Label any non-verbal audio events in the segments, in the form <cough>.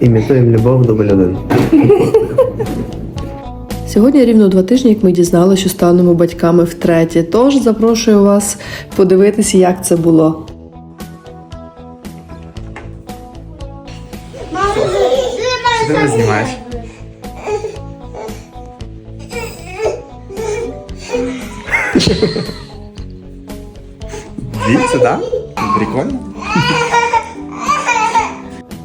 Імітуємо любов дубль один. Сьогодні рівно два тижні, як ми дізналися, що станемо батьками втретє. Тож запрошую вас подивитися, як це було. Що ти не знімаєш? Дивіться, да? Прикольно.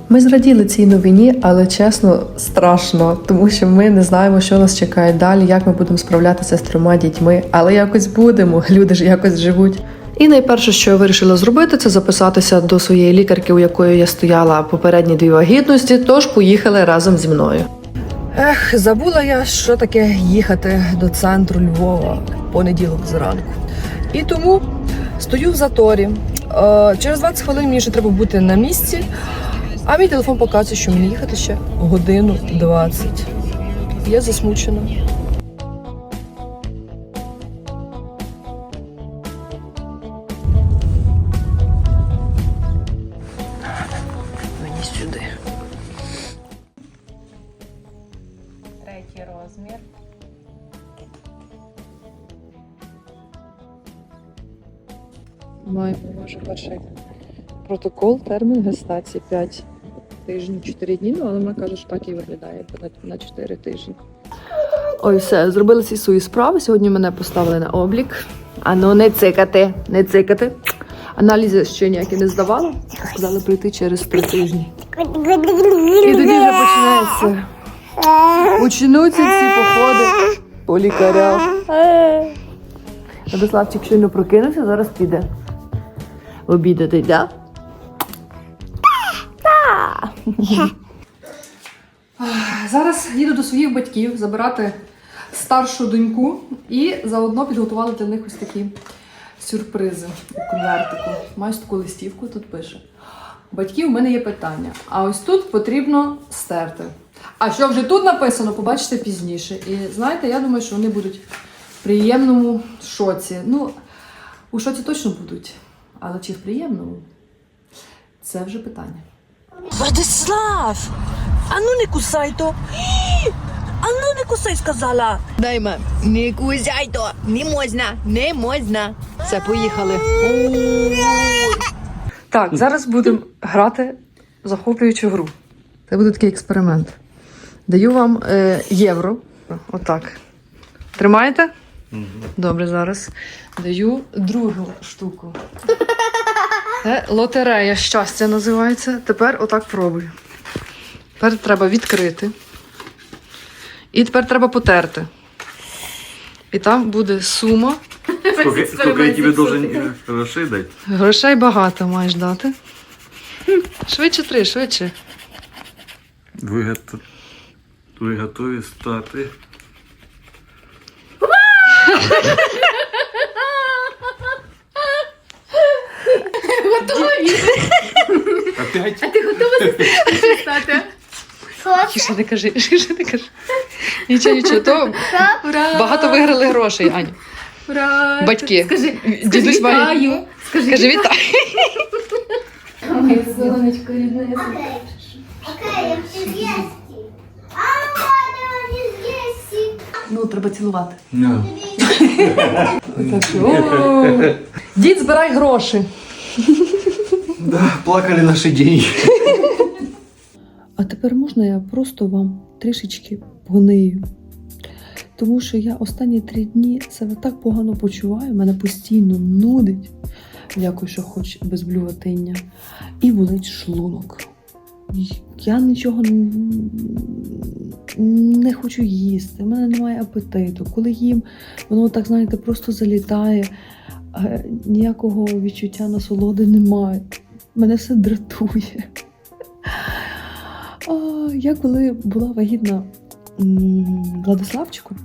Ми зраділи цій новині, але чесно, страшно, тому що ми не знаємо, що нас чекає далі, як ми будемо справлятися з трьома дітьми, але якось будемо. <laughs> Люди ж якось живуть. І найперше, що я вирішила зробити, це записатися до своєї лікарки, у якої я стояла попередні дві вагітності. Тож поїхали разом зі мною. Ех, забула я, що таке їхати до центру Львова понеділок зранку. І тому стою в заторі. Е, через 20 хвилин мені ще треба бути на місці. А мій телефон показує, що мені їхати ще годину 20. Я засмучена. Мені сюди. Третій розмір. Маємо може перший протокол, термін гестації 5 тижнів, 4 дні, ну але вона каже, що так і виглядає на- на 4 тижні. Ой, все, зробили всі свої справи. Сьогодні мене поставили на облік. А ну не цикати, не цикати. Аналізи ще ніякі не здавала. Сказали прийти через 3 тижні. І тоді вже почнеться. Почнуться ці походи по лікарях. Радославчик щойно прокинувся, зараз піде. Обідати, да? Зараз їду до своїх батьків забирати старшу доньку і заодно підготували для них ось такі сюрпризи у конвертику. Маю таку листівку, тут пише. Батьків, у мене є питання. А ось тут потрібно стерти. А що вже тут написано, побачите пізніше. І знаєте, я думаю, що вони будуть в приємному шоці. Ну, у шоці точно будуть. Але чи в приємному? Це вже питання. Владислав! А ну не кусай то! А ну не кусай, сказала! Дайма, не кузяй то, не можна, не можна. Все, поїхали. Так, зараз будемо грати захоплюючу гру. Це буде такий експеримент. Даю вам е, євро. Отак. Тримаєте? Добре, зараз. Даю другу штуку. Це лотерея щастя називається. Тепер отак пробую. Тепер треба відкрити. І тепер треба потерти. І там буде сума. Сколько, сколько я тебе должен грошей дать? Грошей багато маєш дати. Швидше три, швидше. Ви, гото... Ви готові стати? Опять? Тише не кажи, <laughs> тише не кажи. Нічого, нічого. То багато виграли грошей, Аню. Ура! Батьки. Скажи, Дідусь має. вітаю. Скажи, Кажи вітай. Моє сонечко рідне. Окей, я все з'їсти. А, вона не з'їсти. Ну, треба цілувати. No. Так що, о. Дід, збирай гроші. Да, плакали наши деньги. А тепер можна я просто вам трішечки понию. Тому що я останні три дні себе так погано почуваю, мене постійно нудить. Дякую, що хоч без блюватиння. І болить шлунок. Я нічого не хочу їсти, в мене немає апетиту. Коли їм, воно так, знаєте, просто залітає, ніякого відчуття насолоди немає. Мене все дратує. Я коли була вагітна Владиславчику,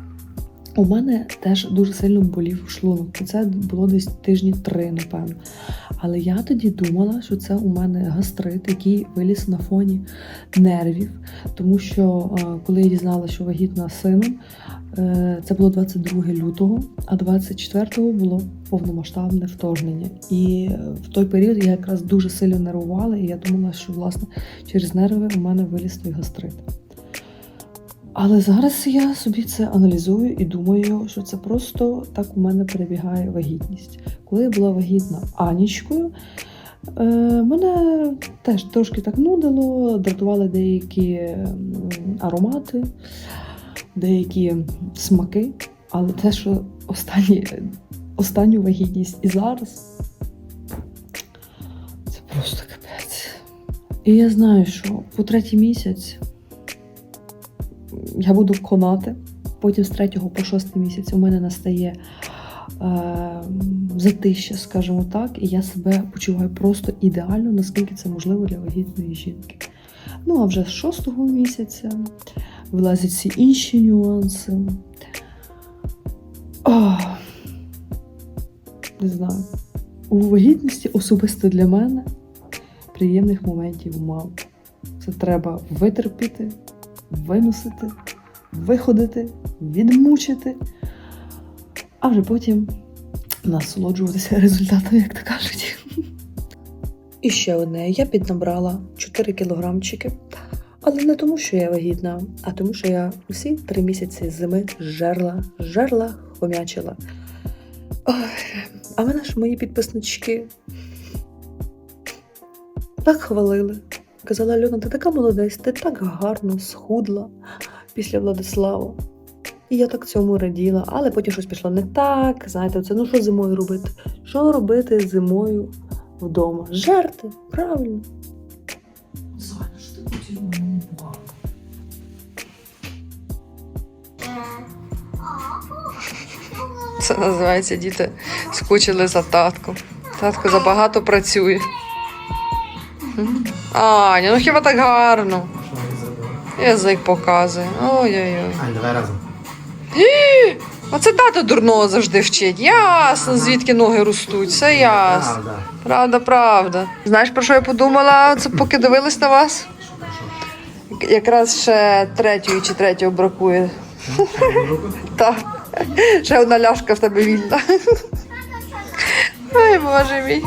у мене теж дуже сильно болів шлунок. Це було десь тижні три, напевно. Але я тоді думала, що це у мене гастрит, який виліз на фоні нервів. Тому що е, коли я дізналася, що вагітна сином, е, це було 22 лютого, а 24-го було повномасштабне вторгнення. І е, в той період я якраз дуже сильно нервувала, і я думала, що власне через нерви у мене виліз той гастрит. Але зараз я собі це аналізую і думаю, що це просто так у мене перебігає вагітність. Коли я була вагітна Анічкою, е, мене теж трошки так нудило, дратували деякі аромати, деякі смаки. Але те, що останні, останню вагітність і зараз, це просто капець. І я знаю, що по третій місяць я буду конати. Потім з 3 по 6 місяць у мене настає е, затища, скажімо так, і я себе почуваю просто ідеально, наскільки це можливо для вагітної жінки. Ну, а вже з 6 місяця вилазять всі інші нюанси. Ох, не знаю. У вагітності особисто для мене приємних моментів мало. Це треба витерпіти, виносити, виходити, відмучити, а вже потім насолоджуватися <laughs> результатом, як то кажуть. І ще одне, я піднабрала 4 кілограмчики. Але не тому, що я вагітна, а тому, що я усі три місяці зими жерла, жерла, хомячила. Ой, а мене ж мої підписнички так хвалили. Казала Альона, ти така молодець, ти так гарно схудла після Владислава. І я так цьому раділа, але потім щось пішло не так. Знаєте, це ну що зимою робити? Що робити зимою вдома? Жерти, правильно. Це називається діти скучили за татком. Татко забагато працює. Аня, ну хіба так гарно? Язик показує. Ой-ой-ой. Ань, давай разом. Оце тато дурного завжди вчить. Ясно, звідки ноги ростуть, все ясно. Правда. Правда, правда. Знаєш, про що я подумала, це поки дивилась на вас? Якраз ще третьої чи третього бракує. Так. Ще одна ляшка в тебе вільна. Ой, боже мій.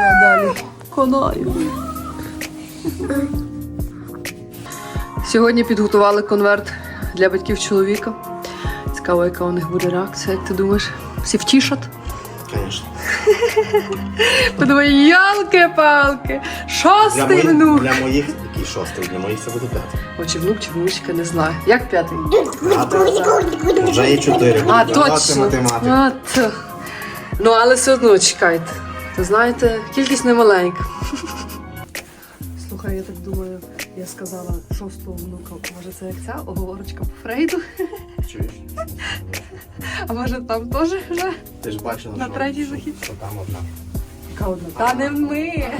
Я далі конаю. Сьогодні підготували конверт для батьків чоловіка. Цікаво, яка у них буде реакція, як ти думаєш? Всі втішать? Звісно. Подумай, ялки-палки, шостий внук. для моїх шостий, для моїх це буде п'ятий. О, чи внук, чи внучка, не знаю. Як п'ятий? Вже є чотири. А, точно. математики. А, то. Ну, але все одно чекайте. То знаєте, кількість не маленька. Слухай, я так думаю, я сказала шостого внука. Може, це як ця оговорочка по Фрейду? Чуєш? А може там теж вже Ти ж бачила, На що- третій що- захід? що там одна. Яка одна? Та не ми.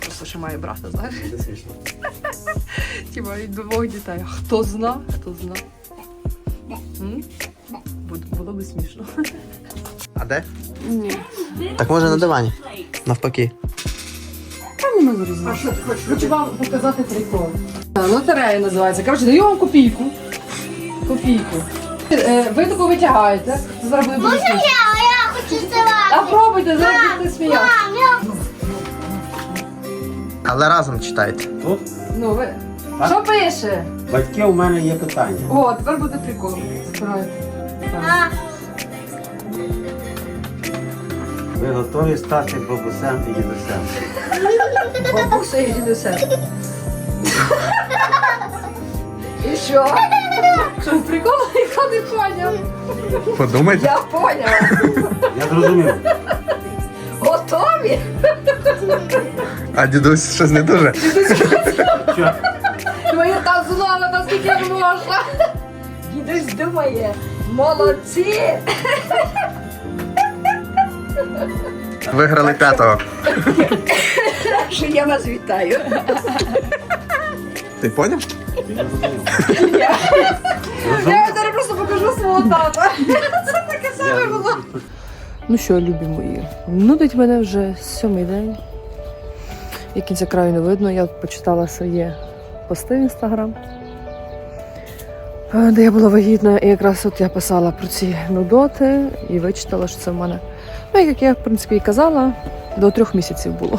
Просто ще має брата, знаєш. Буде смішно. <laughs> Тіма від двох дітей. Хто зна, хто зна. М? Було би смішно. А де? Ні. Так може на дивані. Навпаки. А що ти хочеш? Хочу вам показати прикол. Лотерея називається. Коротше, даю вам копійку. Копійку. Е, Ви таку витягаєте. Це зараз буде дуже смішно. А пробуйте, зараз сміятися. Але разом читайте. Тут Ну, ви... Що пише? батьки у мене є питання. О, тепер буде прикол. Збирайте. Так. Ви готові стати бабусем і дідусем? Бабуся і дідуся. І що? Що, прикол? Я не поняв. Подумайте. Я поняла. Я зрозумів. Готові? А дідусь щось не дуже. Що? Твоє та злова, наскільки можна. Дідусь думає, молодці. Виграли п'ятого. Що я вас вітаю. Ти поняв? Я зараз просто покажу свого тата. Це таке саме було. Ну що, любі мої, нудить мене вже сьомий день. І кінця краю не видно. Я почитала своє пости в інстаграм. е, Де я була вагітна, і якраз от я писала про ці нудоти і вичитала, що це в мене. Ну, як я, в принципі, і казала, до трьох місяців було.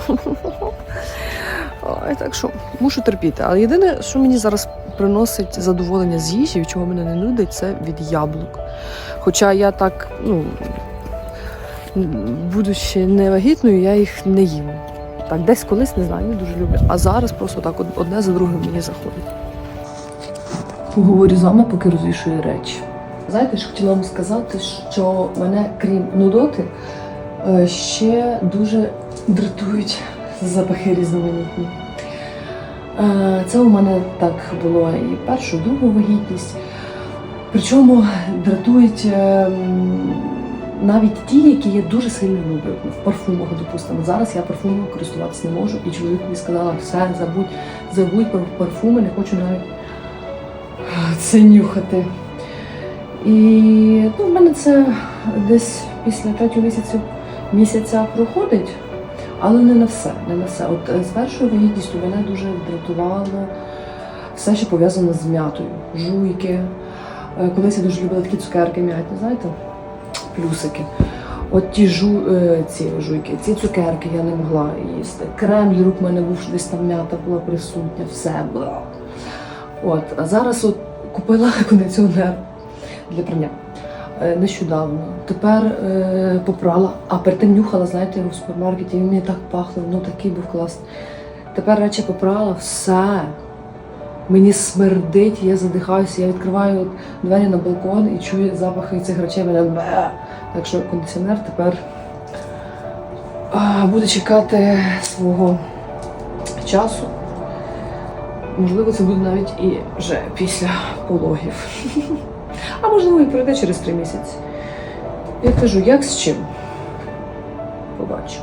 Так що мушу терпіти. Але єдине, що мені зараз приносить задоволення з їжі, чого мене не нудить, це від яблук. Хоча я так, ну, будучи невагітною, я їх не їм. Так, десь колись не знаю, не дуже люблю. А зараз просто так одне за другим мені заходить. Поговорю з вами, поки розвішую речі. Знаєте, що хотіла вам сказати, що мене, крім нудоти, е, ще дуже дратують запахи різноманітні. Е, Це у мене так було і першу, другу вагітність. Причому дратують ем, навіть ті, які я дуже сильно люблю. В парфумах, допустимо. Зараз я парфумом користуватися не можу, і чоловікові сказала, все, забудь, забудь про парфуми, не хочу навіть це нюхати. І ну, в мене це десь після третього місяця, місяця проходить, але не на все. Не на все. От е, з першою вагітністю мене дуже дратувало все, що пов'язано з м'ятою. Жуйки. Е, Колись я дуже любила такі цукерки м'ятні, знаєте? Плюсики. От ті жу, е, ці жуйки, ці цукерки я не могла їсти. Крем рук в мене був, десь там м'ята була присутня, все. От, а зараз от купила <laughs> кондиціонер для прання. Е, Нещодавно. Тепер е, попрала, а перед тим нюхала, знаєте, в супермаркеті, він мені так пахло, ну такий був класний. Тепер речі попрала, все. Мені смердить, я задихаюся, я відкриваю двері на балкон і чую запахи цих речей мене. бе. Так що кондиціонер тепер буде чекати свого часу. Можливо, це буде навіть і вже після пологів. А можливо, і пройде через три місяці. Я кажу, як з чим? Побачу.